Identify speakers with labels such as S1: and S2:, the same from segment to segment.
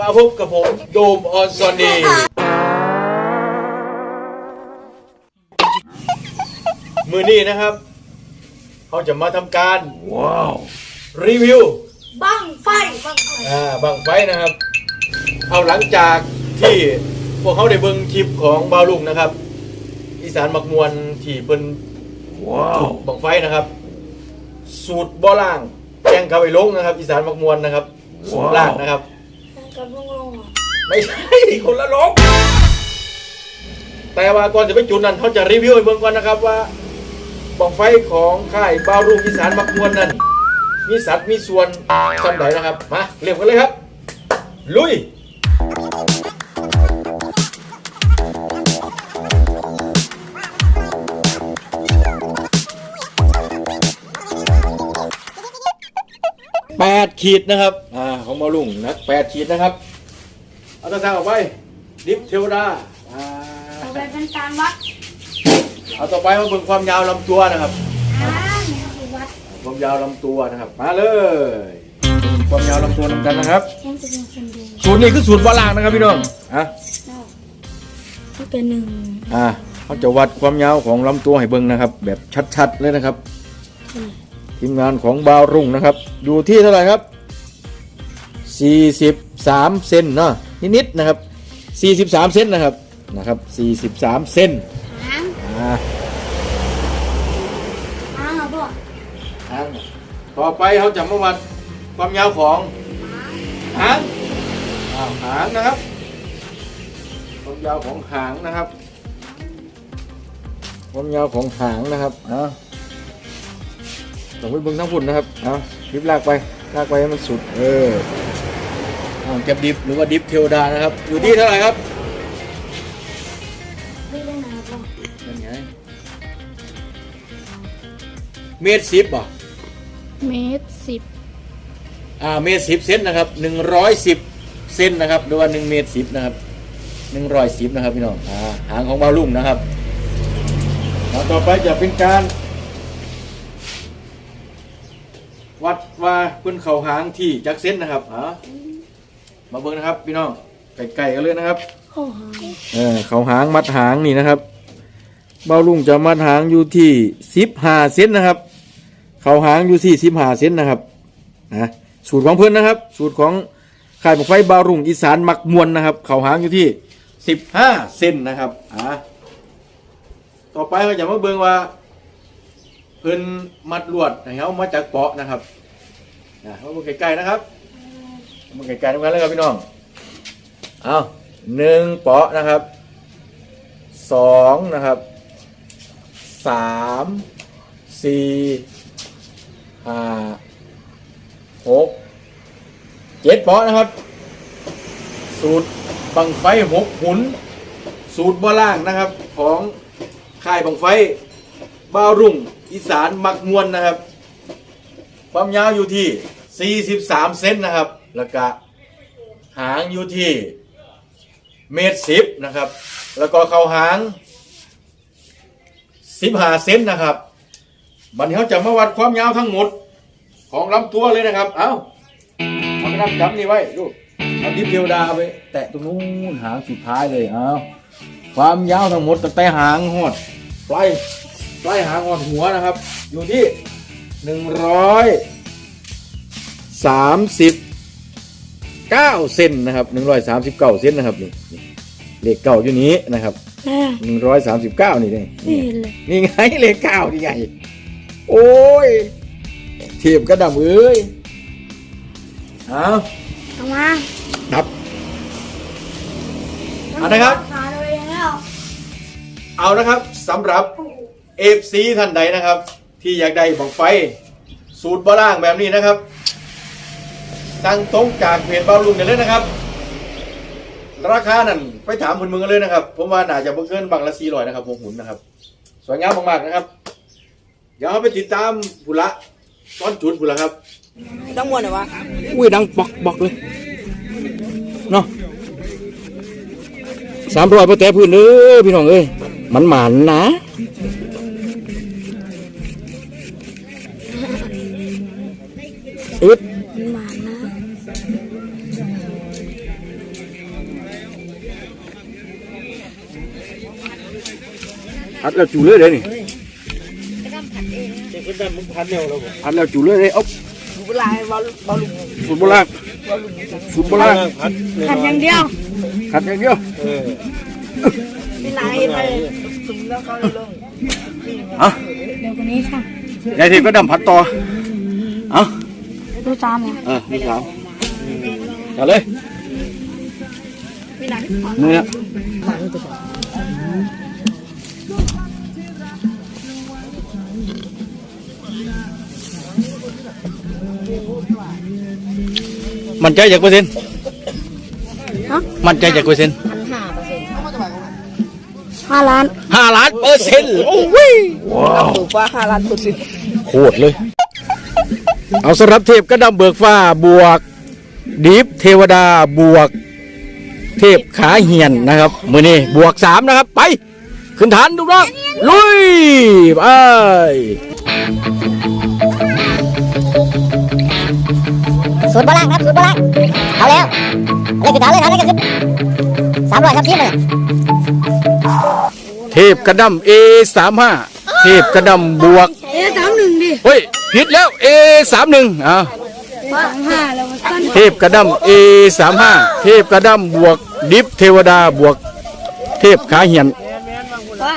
S1: มาพบกับผมโดมออนซอนนีมือนี้นะครับ เขาจะมาทำการว้าวรีวิว
S2: บังไฟบังไฟ
S1: อ่าบังไฟนะครับ เอาหลังจากที่พวกเขาได้เบิ่งคลิปของบาวลุงนะครับ อีสานมักมวนที่เพิ่นจุดบังไฟนะครับ สูตรบ่อล่างแกงกะไวลงนะครับ อีสานมักมวนนะครับสูตรล่างนะครับ
S2: กับลงลงอะ
S1: ไม่ใช่ คนละลง แต่ว่าก่อนจะไปจุดนั้นเขาจะรีวิวให้เบิ่งก่อนนะครับว่าบังไฟของค่ายบาวลุงอีสานมักมวนนั้นมีสัตว์มีส่วนสันใดนะครับ มาเรียบกันเลยครับ ลุยแปดขีดนะครับ อ่า ของมาลุงนะแปดขีดนะครับ เอาตะสร้างออกไปดิฟเทวดาอ่า
S2: ต่อไปเป็นการวัด
S1: เอาต่อไปมาเบิ่งความยาวลำตัวนะครับ
S2: อ่าเนี่ยคือวัด
S1: ความยาวลำตัวนะครับ มาเลยความยาวลำตัวนำกันนะครับ
S2: แค่จะเป็นคนดู
S1: สูตรนี้คือสูตรบาลางนะครับพี่น้องอะ
S2: ก็เป็นหนึ่ง
S1: อ่าเขาจะวัดความยาวของลำตัวให้เบิ่งนะครับ แบบชัดๆเลยนะครับ ทีมงานของบาวรุ่งนะครับ อยู่ที่เท่าไหร่ครับ 43 เซนเนาะนิดๆนะครับ 43 เซนนะครับนะครับ 43 เซน
S2: หาง
S1: อ่า
S2: หางเหรอพ่อ
S1: หางต่อไปเขาจะมาวัดความยาวของหางอ้าวหางนะครับ ความยาวของหางนะครับ ความยาวของหางนะครับเอาต้องไปเบิ่งทั้งฝุ่นนะครับ เอาดิบลากไป ลากไปให้มันสุด เออ อ่างเก็บดิฟหรือว่าดิฟเทวดานะครับ อยู่ที่เท่าไหร่ครับ
S2: ไม่ได้ไหนพ่อ
S1: นั่นไงเมตรสิบอะ
S2: เมตรสิบ
S1: อ่าเมตรสิบเซนนะครับหนึ่งร้อยสิบเซนนะครับหรือว่าหนึ่งเมตรสิบนะครับหนึ่งร้อยสิบนะครับพี่น้องอ่าหางของบาลุ่งนะครับแล้วต่อไปจะเป็นการ วัดว่าเพื้นเขาหางที่จักเส้นนะครับอ่า มาเบิ่งนะครับ พี่น้องไก่ๆกันเลยนะครับ
S2: โอ้หาง
S1: เออเขาหางมัดหางนี่นะครับ เบาลุงจะมัดหางอยู่ที่สิบห้าเซนนะครับ เขาหางอยู่ที่สิบห้าเซนนะครับนะสูตรของเพื่อนนะครับ สูตรของข่ายบักไฟบาวรุ่งอีสานมักมวนนะครับ เขาหางอยู่ที่สิบห้าเซนนะครับอ่าต่อไปก็จะมาเบิ่งว่า เพิ่นมัดลวดให้เขามาจากเปาะนะครับนะมาเบิ่งใกล้ๆนะครับ มาเบิ่งใกล้ๆด้วยกันเลยครับพี่น้อง เอาหนึ่งเปาะนะครับสองนะครับสามสี่ห้าหกเจ็ดเปาะนะครับ สูตรบังไฟหกหุน สูตรบ่ล่างนะครับ ของค่ายบังไฟบ้ารุ่งอีสานมักมวนนะครับ ความยาวอยู่ที่ 43 เซนนะครับ แล้วก็หางอยู่ที่เมตรสิบนะครับ แล้วก็เข่าหาง15เซนนะครับบัดนี้เขาจะมาวัดความยาวทั้งหมดของลำตัวเลยนะครับ เอาเอาไปนับจำนี่ไว้ดูเอาดิฟเทวดาเอาไปแตะตรงนู้นหางสุดท้ายเลยเอาความยาวทั้งหมดตั้งแต่หางหอดปลายปลายหางหอดหัวนะครับ อยู่ที่หนึ่งร้อยสามสิบ เก้าเซนนะครับหนึ่งร้อยสามสิบเก้าเซนนะครับนี่นี่เลขเก้าอยู่นี้นะครับ
S2: แม่
S1: หนึ่งร้อยสามสิบเก้านี่นี่
S2: ไม่เห็นเลย
S1: นี่ไงเลขเก้านี่ไงโอ้ยเทียบกระดำเอ้ยเอา
S2: เอามา
S1: นับ เอานะครับ
S2: ขาตัวเองแล้ว
S1: เอานะครับสำหรับ เอฟซีท่านใดนะครับ ที่อยากได้บังไฟ สูตรบะล่างแบบนี้นะครับ สั่งตรงจากเพจเบาลุงได้เลยนะครับ ราคานั่นไปถามคนเมืองกันเลยนะครับ ผมว่าน่าจะบ่เกินบังละสี่ร้อยนะครับวงหุ่นนะครับ สวยงามมากๆนะครับ เดี๋ยวเราไปติดตามผุละตอนจุดผุละครับ
S3: ต้องมวนเหรอวะ
S1: อุ้ยดังปอกบอกเลยเนาะสามร้อยพอแต่พื้นเด้อพี่น้องเอ้ยมันหมานนะอึด
S2: หมานะ
S1: พัดแล้วจูเลยเด้นี่พัดแล้วจูเลยเด้เอา
S3: ดูเวลาให้บอลบอลลูก
S1: สูตรโบราณสูตรโบราณ
S2: ขัดอย่างเดียว
S1: ขัดอย่างเดียว
S3: เวลาให้ไปถึงแล้วเขาเลยลง
S1: เอา
S2: เดี๋ยวคนนี้ช่าง
S1: ยายทีก็ดำพัดต่อเอา
S2: ดูจามเนี่ย
S1: เออพี่สาวเอาเลยนี่นะ มันใจจากเปอร์เซ็นต์
S2: ฮะ
S1: มันใจจากเปอร์เซ็นต์
S3: พันห้าเปอร์เซ็นต์
S2: ห้าล้าน
S1: ห้าล้านเปอร์เซ็นต์โอ้ยว้าว
S3: ถูกว่าห้าล้านเปอร์เซ็นต์
S1: โคตรเลย เอาสำหรับเทพกระดำเบิกฟ้าบวกดีฟเทวดาบวก เทพขาเหียนนะครับมือนี้บวกสามนะครับ ไปขึ้นฐานทุกน้องลุยไป
S4: สูตรโบราณครับสูตรโบราณเอาแล้วเล่นกระถางเลยครับเล่นกระขึ้นสามร้อยครับทีมเลย
S1: เทพกระดำเอสามห้าเทพกระดำบวก
S2: เอ๊ะสามหนึ่งดิ
S1: เฮ้ยผิดแล้วเอสามหนึ่งอ่า
S2: สองห้าแล้วมันสั้น
S1: เทพกระดำเอสามห้าเทพกระดำบวกดิฟเทวดาบวก เทพขาเหียน
S2: ว่า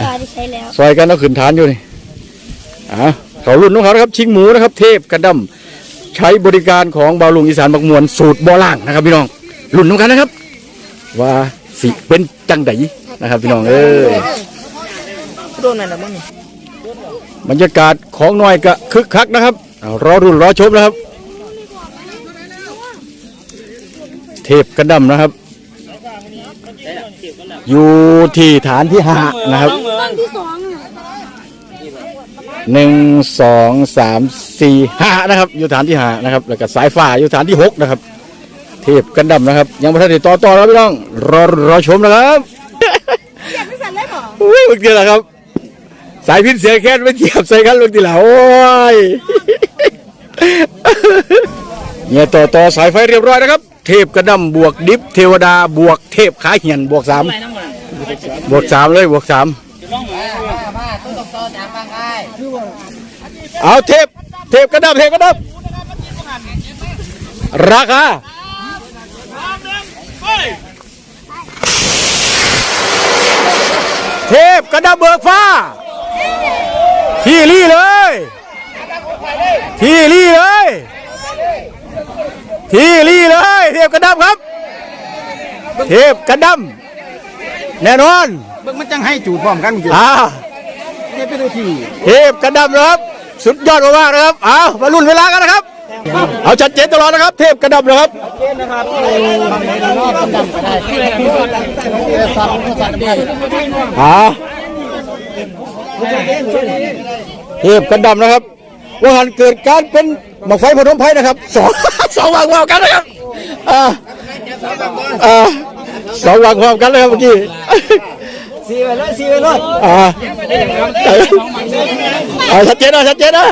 S2: ตาที่ใช้แล้ว
S1: ซอยกันเอาขึ้นฐานอยู่นี่อ่าเขารุ่นของเขานะครับ ชิงหมูนะครับ เทพกระดำ ใช้บริการของบาวลุงอีสานบักมวนสูตรบ่อล่างนะครับพี่น้องรุ่นของกันนะครับ ว่าสิเป็นจังไดนะครับพี่น้องเอ้ย
S3: โดนอะไรบ้าง
S1: บรรยากาศของหน่อยก็คึกคักนะครับเอารอรุ่นรอชมนะครับ เทพกระดำนะครับ อยู่ที่ฐานที่ห้านะครับ
S2: ที่สองอะ
S1: หนึ่งสองสามสี่ห้านะครับ อยู่ฐานที่ห้านะครับ แล้วก็สายฟ้าอยู่ฐานที่หกนะครับ เทพกันดำนะครับ ยังไม่ทันได้ต่อต่อแล้วพี่น้อง รอรอชมนะครับอุ้ยเมื่อกี้แหละครับ สายพินเสียแค่ไม่เทียบใส่กันเมื่อกี้แหละโอ้ยเนี่ยต่อต่อสายไฟเรียบร้อยนะครับ เทพกระดำบวกดิฟเทวดาบวกเทพขาเหียนบวกสามบวกสามเลยบวกสาม เอาเทปเทปกระดับเทปกระดับราคาเทปกระดับเบิกฟ้า ที่รี่เลย ที่รี่เลย ที่รี่เลย เทปกระดับครับ เทปกระดับแน่นอน
S5: เบิ่งมันจังให้จูดพร้อมกันอยู่
S1: อ่า
S5: นี่เป็นตัวที่
S1: เทพกระดำนะครับ สุดยอดมากๆนะครับเอามาลุ้นเวลากันนะครับ เอาชัดเจนตลอดนะครับ เทพกระดำนะครับอ่าเทพกระดำนะครับ ว่าหันเกิดการเป็นหมอกไฟพนมไพนะครับสองสองวางพร้อมกันนะครับอ่าอ่าสองวางพร้อมกันเลยครับเมื่อกี้
S5: สีไปเลยสีไปเลย
S1: อ่าเอาชัดเจนนะชัดเจนนะ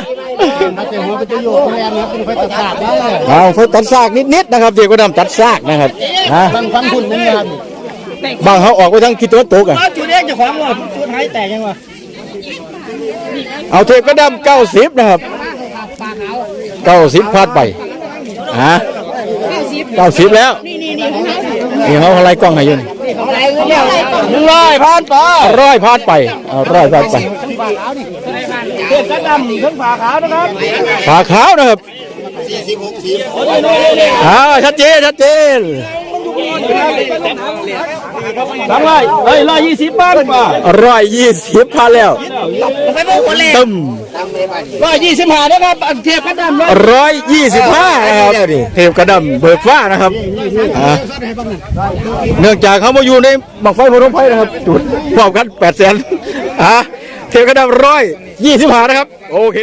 S5: มันจะหัวเป็นตัวโยกแรงนะเป็นไฟตัดขาดได้
S1: เอาไฟตัดซากนิดๆนะครับเดี๋ยวก็นำตัดซากนะครับนะ
S5: ฟังฟังหุ่นนั่นครับ
S1: บางเขาออกไปทางคิดตัวตกอะ
S5: จูดเองจะขวางว่าจูดหายแตกยังวะ
S1: เอาเทปก็ดำเก้าสิบนะครับเก้าสิบพลาดไปฮะเก้าสิบแล้วนี่เขาอะไรกล้องให้อยืน ร้อยพลาดไปร้อยพลาดไปร้อยพลาดไป
S5: เทพกันดำขึ้นฝาขาวนะครับ
S1: ฝาขาวนะครับอ่าชัดเจนชัดเจน
S5: สามร้อยเอ้ยร้อยยี่สิบบาทป่ะ
S1: ร้อยยี่สิบพันแล้ว
S3: ไปบอกคนเลย
S1: ตึม
S5: ร้อยยี่สิบห้านะครับอันเทียบกันดำร้อย
S1: ร้อยยี่สิบห้านะครับเทพกระดำเบิกฟ้านะครับอ่าเนื่องจากเขามาอยู่ในบังไฟพนมไพรนะครับจุดพร้อมกันแปดแสนอ่าเทพกระดำร้อยยี่สิบห้านะครับ โอเค